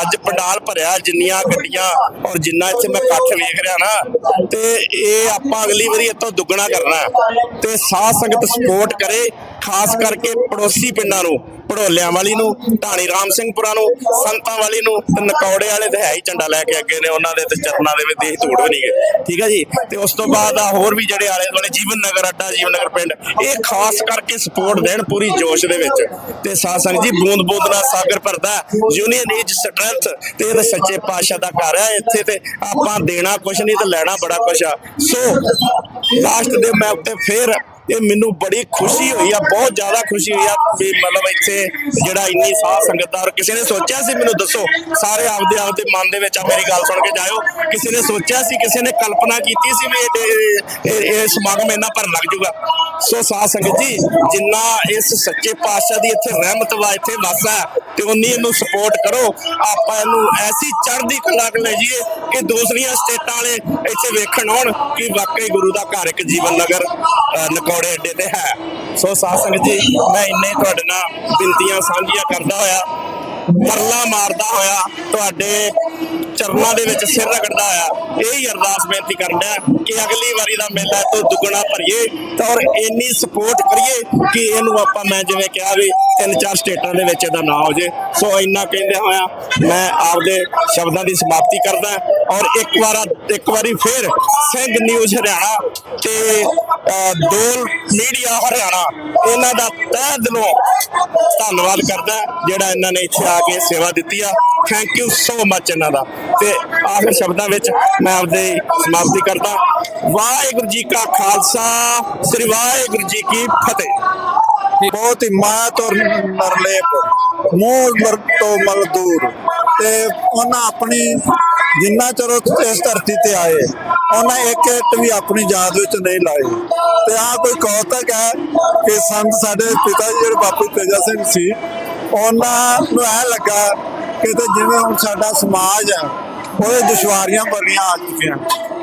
ਅੱਜ ਪੰਡਾਲ ਭਰਿਆ, ਜਿੰਨੀਆਂ ਗੱਡੀਆਂ ਔਰ ਜਿੰਨਾ ਇੱਥੇ ਮੈਂ ਇਕੱਠ ਵੇਖ ਰਿਹਾ ਨਾ, ਤੇ ਇਹ ਆਪਾਂ ਅਗਲੀ ਵਾਰੀ ਇੱਥੋਂ ਦੁੱਗਣਾ ਕਰਨਾ ਤੇ ਸਾਧ ਸੰਗਤ ਸਪੋਰਟ ਕਰੇ, ਖਾਸ ਕਰਕੇ ਪੜੋਸੀ ਪਿੰਡਾਂ ਨੂੰ। ਪੜੋਲਿਆਂ ਵਾਲੀ ਨੂੰ, ਢਾਣੀ ਰਾਮ ਸਿੰਘਪੁਰਾ ਨੂੰ, ਸੰਤਾਂ ਵਾਲੀ ਨੂੰ ਤੇ ਨਕੌੜੇ ਵਾਲੇ ਤੇ ਹੈ ਹੀ ਝੰਡਾ ਲੈ ਕੇ ਅੱਗੇ ਨੇ, ਉਹਨਾਂ ਦੇ ਤੇ ਚਰਨਾਂ ਦੇ ਵਿੱਚ ਦੇਹ ਧੂੜ ਵੀ ਨਹੀਂ ਗਏ। ਠੀਕ ਹੈ ਜੀ? ਤੇ ਉਸ ਤੋਂ ਬਾਅਦ ਆ ਹੋਰ ਵੀ ਜਿਹੜੇ ਆਲੇ ਦੁਆਲੇ, ਜੀਵਨ ਨਗਰ ਅੱਡਾ, ਜੀਵਨ ਨਗਰ ਪਿੰਡ, ਇਹ ਖਾਸ ਕਰਕੇ ਸਪੋਰਟ ਦੇਣ ਪੂਰੀ ਜੋਸ਼ ਦੇ ਵਿੱਚ। ਤੇ ਸਾਧ ਸੰਗਤ ਜੀ, ਬੂੰਦ ਬੂੰਦ ਨਾਲ ਸਾਗਰ ਭਰਦਾ ਯੂਨੀਅਨ ਇਜ ਸਟਰੈਂਥ ਤੇ ਇਹ ਸੱਚੇ ਪਾਤਸ਼ਾਹ ਦਾ ਘਰ ਹੈ ਇੱਥੇ ਤੇ ਆਪਾਂ ਦੇਣਾ ਕੁਛ ਨਹੀਂ ਤੇ ਲੈਣਾ ਬੜਾ ਕੁਛ ਆ। ਸੋ ਲਾਸਟ ਦੇ ਮੈਂ ਉੱਤੇ ਫੇਰ ਇਹ ਮੈਨੂੰ ਬੜੀ ਖੁਸ਼ੀ ਹੋਈ ਆ ਬਹੁਤ ਜ਼ਿਆਦਾ ਖੁਸ਼ੀ ਹੋਈ ਆ ਵੀ ਮਤਲਬ ਇੱਥੇ ਜਿਹੜਾ ਇੰਨੀ ਸਾਧ ਸੰਗਤ ਦਾ ਔਰ ਕਿਸੇ ਨੇ ਸੋਚਿਆ ਸੀ ਮੈਨੂੰ ਦੱਸੋ ਸਾਰੇ ਆਪਦੇ ਆਪਦੇ ਮਨ ਦੇ ਵਿੱਚ ਆ ਮੇਰੀ ਗੱਲ ਸੁਣ ਕੇ ਜਾਇਓ ਕਿਸੇ ਨੇ ਸੋਚਿਆ ਸੀ ਕਿਸੇ ਨੇ ਕਲਪਨਾ ਕੀਤੀ ਸੀ ਵੀ ਇਹ- ਇਹ ਸਮਾਗਮ ਇੰਨਾ ਭਰਨ ਲੱਗ ਜਾਊਗਾ ਸੋ ਸਾਧ ਸੰਗਤ ਜੀ ਜਿੰਨਾ ਇਸ ਸੱਚੇ ਪਾਤਸ਼ਾਹ ਦੀ ਇੱਥੇ ਰਹਿਮਤ ਵਾ ਇੱਥੇ ਵਾਸਾ ਹੈ, ਤੇ ਉਨੀ ਇਹਨੂੰ ਸਪੋਰਟ ਕਰੋ। ਆਪਾਂ ਇਹਨੂੰ ਐਸੀ ਚੜ੍ਹਦੀ ਕਲਾ ਚ ਲੈ ਜਾਈਏ ਕਿ ਦੂਸਰੀਆਂ ਸਟੇਟਾਂ ਵਾਲੇ ਇੱਥੇ ਵੇਖਣ ਆਉਣ ਕਿ ਵਾਕਈ ਗੁਰੂ ਦਾ ਘਰ ਇੱਕ ਜੀਵਨ ਨਗਰ ਅ, ਨਕੌੜੇ ਅੱਡੇ ਤੇ ਹੈ। ਸੋ ਸਾਧ ਸੰਗਤ ਜੀ, ਮੈਂ ਇੰਨੇ ਤੁਹਾਡੇ ਨਾਲ ਬਿਨਤੀਆਂ ਸਾਂਝੀਆਂ ਕਰਦਾ ਹੋਇਆ, ਤਰਲਾ ਮਾਰਦਾ ਹੋਇਆ, ਤੁਹਾਡੇ ਚਰਨਾਂ ਦੇ ਵਿੱਚ ਸਿਰ ਰਗੜਦਾ ਹੋਇਆ, ਇਹ ਹੀ ਅਰਦਾਸ ਬੇਨਤੀ ਕਰਦਾ ਕਿ ਅਗਲੀ ਵਾਰੀ ਦਾ ਮੇਲਾ ਤੋਂ ਦੁੱਗਣਾ ਭਰੀਏ ਤਾਂ ਔਰ ਇੰਨੀ ਸਪੋਰਟ ਕਰੀਏ ਕਿ ਇਹਨੂੰ ਆਪਾਂ ਮੈਂ ਜਿਵੇਂ ਕਿਹਾ ਵੀ ਤਿੰਨ ਚਾਰ ਸਟੇਟਾਂ ਦੇ ਵਿੱਚ ਇਹਦਾ ਨਾਂ ਹੋ ਜੇ। ਸੋ ਇੰਨਾ ਕਹਿੰਦੇ ਹੋਇਆ, ਮੈਂ ਆਪਦੇ ਸ਼ਬਦਾਂ ਦੀ ਸਮਾਪਤੀ ਕਰਦਾ ਔਰ ਇੱਕ ਵਾਰਾ, ਇੱਕ ਵਾਰੀ ਫੇਰ ਸਿੰਘ ਨਿਊਜ਼ ਹਰਿਆਣਾ ਤੇ ਦੋਲ ਮੀਡੀਆ ਹਰਿਆਣਾ, ਇਹਨਾਂ ਦਾ ਤਹਿ ਦਿਲੋਂ ਧੰਨਵਾਦ ਕਰਦਾ ਜਿਹੜਾ ਇਹਨਾਂ ਨੇ ਇੱਥੇ ਆ ਕੇ ਸੇਵਾ ਦਿੱਤੀ ਆ। ਥੈਂਕ ਯੂ ਸੋ ਮੱਚ ਇਹਨਾਂ ਦਾ। ਤੇ ਆਖਰ ਸ਼ਬਦਾਂ ਵਿੱਚ ਮੈਂ ਆਪਦੇ ਸਮਾਪਤੀ ਕਰਦਾ ਵਾਹਿਗੁਰੂ ਜੀ ਕਾ ਖਾਲਸਾ, ਸ੍ਰੀ ਵਾਹਿਗੁਰੂ ਜੀ ਕੀ ਫਤਿਹ। ਬਹੁਤ ਹਿੰਮਤ ਔਰ ਨਰਲੇਪ, ਮੋਹ ਤੋਂ ਮਲ ਦੂਰ। ਤੇ ਉਹਨਾਂ ਆਪਣੀ ਜਿੰਨਾ ਚਿਰ ਉਹ ਇਸ ਧਰਤੀ ਤੇ ਆਏ, ਉਹਨਾਂ ਇੱਕ ਇੱਟ ਵੀ ਆਪਣੀ ਯਾਦ ਵਿੱਚ ਨਹੀਂ ਲਾਈ ਤੇ ਆ ਕੋਈ ਕੌਤਕ ਹੈ ਕਿ ਸੰਤ ਸਾਡੇ ਪਿਤਾ ਜੀ, ਜਿਹੜੇ ਬਾਪੂ ਤੇਜਾ ਸਿੰਘ ਸੀ, ਉਹਨਾਂ ਨੂੰ ਇਹ ਲੱਗਾ ਕਿ ਤੇ ਜਿਵੇਂ ਹੁਣ ਸਾਡਾ ਸਮਾਜ ਹੈ ਉਹਦੇ ਦੁਸ਼ਵਾਰੀਆਂ ਬੜੀਆਂ ਆ ਚੁੱਕੀਆਂ।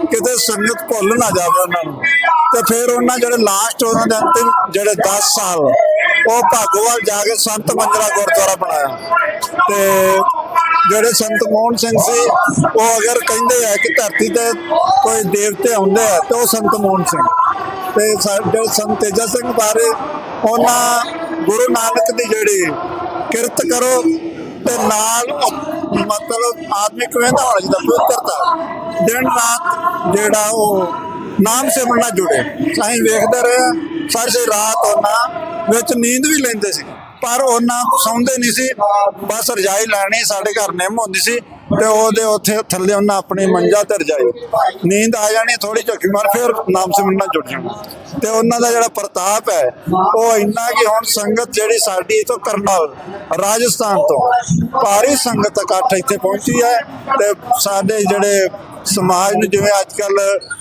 ਕਿਤੇ ਸੰਗਤ ਭੁੱਲ ਨਾ ਜਾਵੇ ਉਹਨਾਂ ਨੂੰ। ਤੇ ਫਿਰ ਉਹਨਾਂ ਜਿਹੜੇ ਲਾਸਟ ਉਹਨਾਂ ਦੇ ਅੰਤਿਮ ਜਿਹੜੇ 10 ਸਾਲ ਉਹ ਭਾਗੋਵਾਲ ਜਾ ਕੇ ਸੰਤ ਮੰਜਰਾ ਗੁਰਦੁਆਰਾ ਬਣਾਇਆ। ਤੇ ਜਿਹੜੇ ਸੰਤ ਮੋਹਨ ਸਿੰਘ ਸੀ ਉਹ ਅਗਰ ਕਹਿੰਦੇ ਆ ਕਿ ਧਰਤੀ ਤੇ ਕੋਈ ਦੇਵਤੇ ਹੁੰਦੇ ਆ ਤੇ ਉਹ ਸੰਤ ਮੋਹਨ ਸਿੰਘ। ਤੇ ਸਾਡੇ ਸੰਤ ਤੇਜਾ ਸਿੰਘ ਬਾਰੇ ਉਹਨਾਂ ਗੁਰੂ ਨਾਨਕ ਦੀ ਜਿਹੜੀ ਕਿਰਤ ਕਰੋ ਤੇ ਨਾਲ ਮਤਲਬ ਆਦਮੀ ਕਹਿੰਦਾ ਹੋਣਾ ਜਿਹਦਾ ਪਵਿੱਤਰਤਾ। ਦਿਨ ਰਾਤ ਜਿਹੜਾ ਉਹ ਨਾਮ ਸਿਮਰਨ ਨਾਲ ਜੁੜੇ। ਅਸੀਂ ਵੇਖਦੇ ਰਹੇ ਹਾਂ, ਸਾਰੀ ਰਾਤ ਉਹਨਾਂ ਵਿੱਚ ਨੀਂਦ ਵੀ ਲੈਂਦੇ ਸੀ। ਪਰ ਉਹਨਾਂ ਸੌਂਦੇ ਨਹੀਂ ਸੀ। ਬਸ ਰਜਾਈ ਲੈਣੀ, ਸਾਡੇ ਘਰ ਨਿੰਮ ਹੁੰਦੀ ਸੀ ਤੇ ਉਹਦੇ ਉੱਥੇ ਥੱਲੇ ਉਹਨਾਂ ਆਪਣੀ ਮੰਜਾ ਤੇ ਰਜਾਈ। ਨੀਂਦ ਆ ਜਾਣੀ ਥੋੜੀ ਝੱਕੀ ਮਾਰ, ਫਿਰ ਨਾਮ ਸਿਮਰਨ ਨਾਲ ਜੁੜ ਜਾਣਾ ਤੇ ਉਹਨਾਂ ਦਾ ਜਿਹੜਾ ਪ੍ਰਤਾਪ ਹੈ, ਉਹ ਇੰਨਾ ਕਿ ਹੁਣ ਸੰਗਤ ਜਿਹੜੀ ਸਾਡੀ ਤੋਂ ਕਰਨਲ, ਰਾਜਸਥਾਨ ਤੋਂ, ਭਾਰੀ ਸੰਗਤ ਇਕੱਠ ਇੱਥੇ ਪਹੁੰਚੀ ਹੈ ਤੇ ਸਾਡੇ ਜਿਹੜੇ ਸਮਾਜ ਨੂੰ ਜਿਵੇਂ ਅੱਜ ਕੱਲ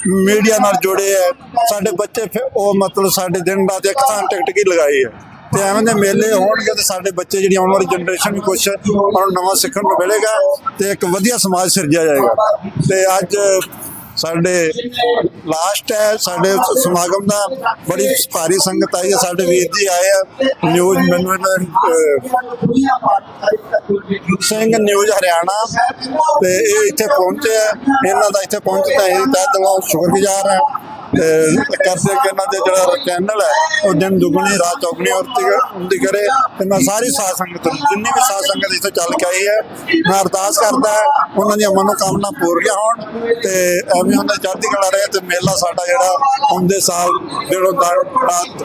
ਮੀਡੀਆ ਨਾਲ ਜੁੜੇ ਹੈ ਸਾਡੇ ਬੱਚੇ ਫਿਰ ਉਹ ਮਤਲਬ ਸਾਡੇ ਦਿਨ ਰਾਤ ਇੱਕ ਥਾਂ ਟਿਕਟ ਕੀ ਲਗਾਈ ਹੈ ਤੇ ਐਵੇਂ ਦੇ ਮੇਲੇ ਹੋਣਗੇ ਤੇ ਸਾਡੇ ਬੱਚੇ ਜਿਹੜੀ ਆਉਣ ਵਾਲੀ ਜਨਰੇਸ਼ਨ ਨੂੰ ਕੁਝ ਉਹਨਾਂ ਨੂੰ ਨਵਾਂ ਸਿੱਖਣ ਨੂੰ ਮਿਲੇਗਾ ਤੇ ਇੱਕ ਵਧੀਆ ਸਮਾਜ ਸਿਰਜਿਆ ਜਾਏਗਾ। ਤੇ ਅੱਜ ਸਾਡੇ ਲਾਸਟ ਹੈ, ਸਾਡੇ ਸਮਾਗਮ ਦਾ ਬੜੀ ਭਾਰੀ ਸੰਗਤ ਆਈ ਹੈ, ਸਾਡੇ ਵੀਰ ਜੀ ਆਏ ਆ ਨਿਊਜ਼ ਮੈਨੂੰ ਸਿੰਘ ਨਿਊਜ਼ ਹਰਿਆਣਾ ਤੇ ਇਹ ਇੱਥੇ ਪਹੁੰਚੇ ਆ, ਇਹਨਾਂ ਦਾ ਇੱਥੇ ਪਹੁੰਚਦਾ ਇਹ ਤਾਂ ਦਿਲੋਂ ਸ਼ੁਕਰਗੁਜ਼ਾਰ ਹਾਂ। ਕਰਦੇ ਕਿ ਇਹਨਾਂ ਦੇ ਜਿਹੜਾ ਚੈਨਲ ਹੈ, ਉਹ ਦਿਨ ਦੁਗਣੀ, ਰਾਤ ਚੌਗਣੀ ਔਰਤੀ ਕਰੇ। ਤੇ ਮੈਂ ਸਾਰੀ ਸਾਧ ਸੰਗਤ ਨੂੰ, ਜਿੰਨੀ ਵੀ ਸਾਧ ਸੰਗਤ ਇੱਥੇ ਚੱਲ ਕੇ ਆਈ ਹੈ, ਮੈਂ ਅਰਦਾਸ ਕਰਦਾ ਉਹਨਾਂ ਦੀਆਂ ਮਨੋਕਾਮਨਾ ਪੂਰੀਆਂ ਹੋਣ ਤੇ ਐਵੇਂ ਉਹਨਾਂ ਚੜ੍ਹਦੀ ਕਲਾ ਰਹੇ ਤੇ ਮੇਲਾ ਸਾਡਾ ਜਿਹੜਾ ਹੁੰਦੇ ਸਾਲ ਜਿਹੜਾ ਰਾਤ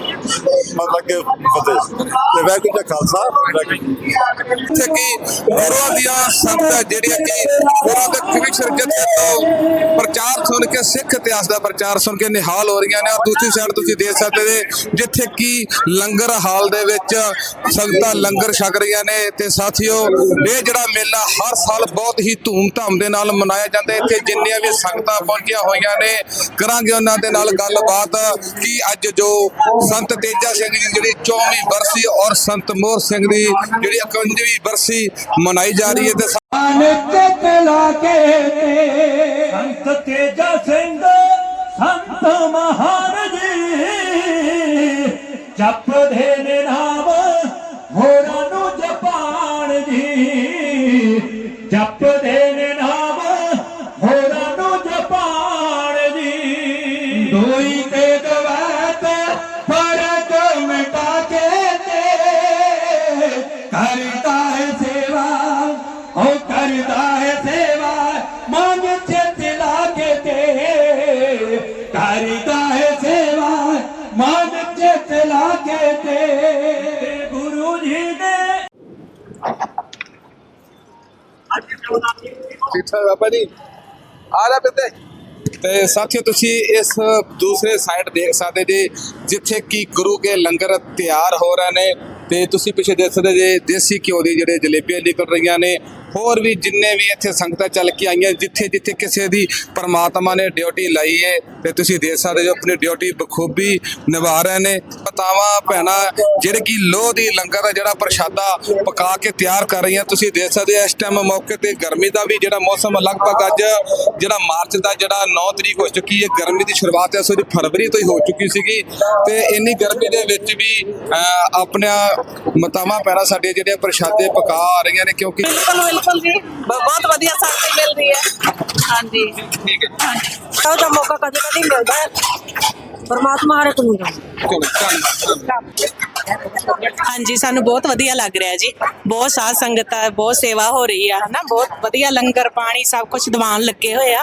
ਮਤਲਬ ਕਿ ਫਤਿਹ ਤੇ ਵਾਹਿਗੁਰੂ ਜੀ ਕਾ ਖਾਲਸਾ, ਵਾਹਿਗੁਰੂ ਜੀ ਕਿ ਗੁਰੂਆਂ ਦੀਆਂ ਸੰਗਤਾਂ ਜਿਹੜੀਆਂ ਕਿ ਗੁਰੂਆਂ ਦੇ ਕਵਿਸ਼ਰ ਜਥੇ ਤੋਂ ਪ੍ਰਚਾਰ ਸੁਣ ਕੇ, ਸਿੱਖ ਇਤਿਹਾਸ ਦਾ ਪ੍ਰਚਾਰ ਸੁਣ ਕੇ ਨਿਹਾਲ ਹੋ ਰਹੀਆਂ ਨੇ ਔਰ ਦੂਸਰੀ ਸਾਈਡ ਤੁਸੀਂ ਦੇਖ ਸਕਦੇ ਜੇ ਜਿੱਥੇ ਕਿ ਲੰਗਰ ਹਾਲ ਦੇ ਵਿੱਚ ਸੰਗਤਾਂ ਲੰਗਰ ਛਕ ਰਹੀਆਂ ਨੇ ਤੇ ਸਾਥੀਓ ਇਹ ਜਿਹੜਾ ਮੇਲਾ ਹਰ ਸਾਲ ਬਹੁਤ ਹੀ ਧੂਮ-ਧਾਮ ਦੇ ਨਾਲ ਮਨਾਇਆ ਜਾਂਦਾ ਇੱਥੇ ਜਿੰਨੀਆਂ ਵੀ ਸੰਗਤਾਂ ਪਹੁੰਚੀਆਂ ਹੋਈਆਂ ਨੇ ਕਰਾਂਗੇ ਉਹਨਾਂ ਦੇ ਨਾਲ ਗੱਲਬਾਤ ਕਿ ਅੱਜ ਜੋ ਸੰਤ ਤੇਜਾ ਸਿੰਘ ਜੀ ਦੀ ਜਿਹੜੀ 24ਵੀਂ ਬਰਸੀ ਔਰ ਸੰਤ ਮੋਹਰ ਸਿੰਘ ਦੀ ਜਿਹੜੀ 51ਵੀਂ ਬਰਸੀ ਮਨਾਈ ਜਾ ਰਹੀ ਹੈ ਤੇ ਨਿਤ ਲਾ ਕੇ ਸੰਤ ਤੇਜਾ ਸਿੰਘ ਸੰਤ ਮਹਾਨ ਜੀ ਜਪਦੇ ਨੇ ਨਾਮ ਹੋਰਾਂ ਨੂੰ ਜਪਾਣ ਜੀ ਜਪਦੇ ਨੇ ਠੀਕ ਬਾਬਾ ਜੀ ਆ ਜਾ ਬਿੱਤੇ ਤੇ ਸਾਥੀਓ, ਤੁਸੀਂ ਇਸ ਦੂਸਰੇ ਸਾਈਡ ਦੇਖ ਸਕਦੇ ਜੀ, ਜਿੱਥੇ ਕਿ ਗੁਰੂ ਕੇ ਲੰਗਰ ਤਿਆਰ ਹੋ ਰਹੇ ਨੇ। ਤੇ ਤੁਸੀਂ ਪਿੱਛੇ ਦੇਖ ਸਕਦੇ ਜੇ ਦੇਸੀ ਘਿਓ ਦੀ ਜਿਹੜੇ ਜਲੇਬੀਆਂ ਨਿਕਲ ਰਹੀਆਂ ਨੇ ਹੋਰ ਵੀ ਜਿੰਨੇ ਵੀ ਇੱਥੇ ਸੰਗਤਾਂ ਚੱਲ ਕੇ ਆਈਆਂ ਜਿੱਥੇ ਜਿੱਥੇ ਕਿਸੇ ਦੀ ਪਰਮਾਤਮਾ ਨੇ ਡਿਊਟੀ ਲਾਈ ਹੈ ਤੇ ਤੁਸੀਂ ਦੇਖ ਸਕਦੇ ਜੋ ਆਪਣੀ ਡਿਊਟੀ ਬਖੂਬੀ ਨਿਭਾ ਰਹੇ ਨੇ। ਪਤਾਵਾਂ ਭੈਣਾਂ ਜਿਹੜੇ ਕਿ ਲੋਹ ਦੀ ਲੰਗਰ ਦਾ ਜਿਹੜਾ ਪ੍ਰਸ਼ਾਦਾ ਪਕਾ ਕੇ ਤਿਆਰ ਕਰ ਰਹੀਆਂ ਤੁਸੀਂ ਦੇਖ ਸਕਦੇ ਹੋ ਇਸ ਟਾਈਮ ਮੌਕੇ ਤੇ ਗਰਮੀ ਦਾ ਵੀ ਜਿਹੜਾ ਮੌਸਮ ਲਗਭਗ ਅੱਜ ਜਿਹੜਾ ਮਾਰਚ ਦਾ ਜਿਹੜਾ 9 ਤਰੀਕ ਹੋ ਚੁੱਕੀ ਹੈ ਗਰਮੀ ਦੀ ਸ਼ੁਰੂਆਤ ਇਸ ਵਾਰੀ ਫਰਵਰੀ ਤੋਂ ਹੀ ਹੋ ਚੁੱਕੀ ਸੀਗੀ। ਤੇ ਇੰਨੀ ਗਰਮੀ ਦੇ ਵਿੱਚ ਵੀ ਅਹ, ਆਪਣੀਆਂ ਮਤਾਵਾਂ ਪੈਣਾ ਸਾਡੇ ਜਿਹੜੇ ਪ੍ਰਸ਼ਾਦੇ ਪਕਾ ਆ ਰਹੀਆਂ ਨੇ ਕਿਉਂਕਿ ਬਿਲਕੁਲ ਜੀ ਬਹੁਤ ਵਧੀਆ ਸਾਥੀ ਮਿਲ ਰਹੀ ਹੈ। ਹਾਂਜੀ। ਠੀਕ ਹੈ। ਹਾਂਜੀ। ਉਹਦਾ ਮੌਕਾ ਕਦੇ ਕਦੇ ਮਿਲਦਾ ਹੈ। ਪਰਮਾਤਮਾ ਹਰ ਇੱਕ ਨੂੰ ਦਿੰਦਾ ਚਲੋ ਧੰਨਵਾਦ ਹਾਂਜੀ ਸਾਨੂੰ ਬਹੁਤ ਵਧੀਆ ਲੱਗ ਰਿਹਾ ਜੀ। ਬਹੁਤ ਸਾਧ ਸੰਗਤ ਆ ਬਹੁਤ ਸੇਵਾ ਹੋ ਰਹੀ ਆ ਹਨਾ? ਬਹੁਤ ਵਧੀਆ ਲੰਗਰ ਪਾਣੀ ਸਭ ਕੁਝ ਦੀਵਾਨ ਲੱਗੇ ਹੋਏ ਆ।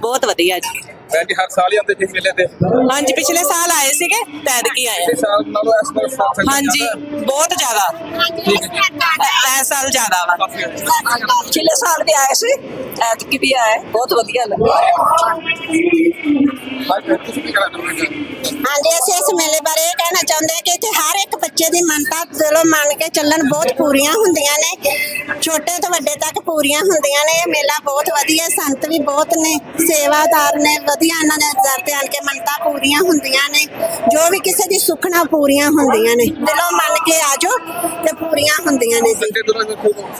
ਬਹੁਤ ਵਧੀਆ ਜੀ। ਮੈਂ ਜੀ ਹਰ ਸਾਲ ਹੀ ਆਉਂਦੇ ਠੀਕ ਮੇਲੇ ਤੇ। ਹਾਂਜੀ ਪਿਛਲੇ ਸਾਲ ਆਏ ਸੀਗੇ ਤੈਦ ਕੀ ਆਏ ਇਸ ਸਾਲ ਨਾਲੋਂ ਇਸ ਵਾਰ ਸੰਗਤ ਹਾਂਜੀ ਬਹੁਤ ਜ਼ਿਆਦਾ। ਇਸ ਸਾਲ ਜ਼ਿਆਦਾ ਵਾ। ਪਿਛਲੇ ਸਾਲ ਵੀ ਆਏ ਸੀ ਐਤਕੀ ਵੀ ਆਏ ਬਹੁਤ ਵਧੀਆ ਲੱਗਾ। ਤੁਸੀਂ ਕੀ ਕਹਿਣਾ ਚਾਹੁੰਦੇ ਹਾਂਜੀ ਅਸੀਂ ਇਸ ਮੇਲੇ ਬਾਰੇ ਇਹ ਕਹਿਣਾ ਚਾਹੁੰਦੇ ਹਾਂ ਕਿ ਇੱਥੇ ਹਰ ਇੱਕ ਬੱਚਾ ਦੀ ਮੰਨਤਾ ਦਿਲੋਂ ਮੰਨ ਕੇ ਚੱਲਣ ਬਹੁਤ ਪੂਰੀਆਂ ਹੁੰਦੀਆਂ ਨੇ। ਛੋਟੇ ਤੋਂ ਵੱਡੇ ਤੱਕ ਪੂਰੀਆਂ ਹੁੰਦੀਆਂ ਨੇ ਇਹ ਮੇਲਾ ਬਹੁਤ ਵਧੀਆ ਸੰਤ ਵੀ ਬਹੁਤ ਨੇ ਸੇਵਾਦਾਰ ਨੇ ਵਧੀਆ ਇਹਨਾਂ ਨੇ ਦਰ ਤੇ ਆਣ ਕੇ ਮੰਨਤਾ ਪੂਰੀਆਂ ਹੁੰਦੀਆਂ ਨੇ ਜੋ ਵੀ ਕਿਸੇ ਦੀ ਸੁਖਣਾ ਪੂਰੀਆਂ ਹੁੰਦੀਆਂ ਨੇ। ਦਿਲੋਂ ਮੰਨ ਕੇ ਆਜੋ ਤੇ ਪੂਰੀਆਂ ਹੁੰਦੀਆਂ ਨੇ ਜੀ।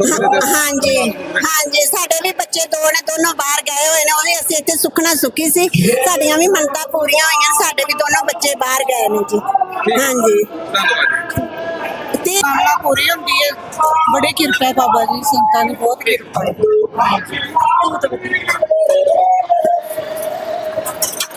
ਹਾਂ- ਹਾਂਜੀ ਹਾਂਜੀ ਸਾਡੇ ਵੀ ਬੱਚੇ ਦੋ ਨੇ ਦੋਨੋਂ ਬਾਹਰ ਗਏ ਹੋਏ ਨੇ ਉਹ ਵੀ ਅਸੀਂ ਇੱਥੇ ਸੁਖਣਾ ਸੁਖੀ ਸੀ। ਸਾਡੀਆਂ ਵੀ ਮੰਨਤਾਂ ਪੂਰੀਆਂ ਹੋਈਆਂ ਸਾਡੇ ਵੀ ਦੋਨੋਂ ਬੱਚੇ ਬਾਹਰ ਗਏ ਨੇ ਜੀ। ਹਾਂਜੀ। ਤੇ ਕਾਮਨਾ ਪੂਰੀ ਹੁੰਦੀ ਹੈ। ਬੜੀ ਕਿਰਪਾ ਹੈ ਬਾਬਾ ਜੀ ਸੰਤਾਂ ਦੀ ਬਹੁਤ ਕਿਰਪਾ ਹੈ। ਬਹੁਤ ਵਧੀਆ